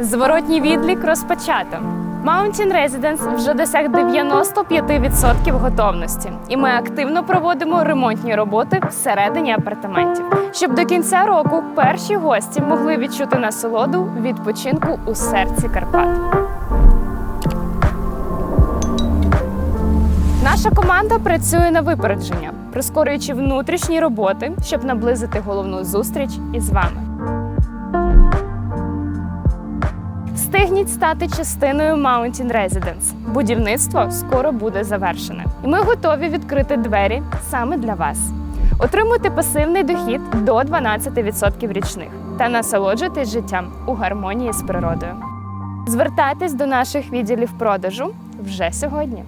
Зворотній відлік розпочато. Mountain Residence вже досяг 95% готовності, і ми активно проводимо ремонтні роботи всередині апартаментів, щоб до кінця року перші гості могли відчути насолоду відпочинку у серці Карпат. Наша команда працює на випередження, прискорюючи внутрішні роботи, щоб наблизити головну зустріч із вами. Встигніть стати частиною Mountain Residence. Будівництво скоро буде завершене, і ми готові відкрити двері саме для вас. Отримуйте пасивний дохід до 12% річних та насолоджуйтесь життям у гармонії з природою. Звертайтесь до наших відділів продажу вже сьогодні.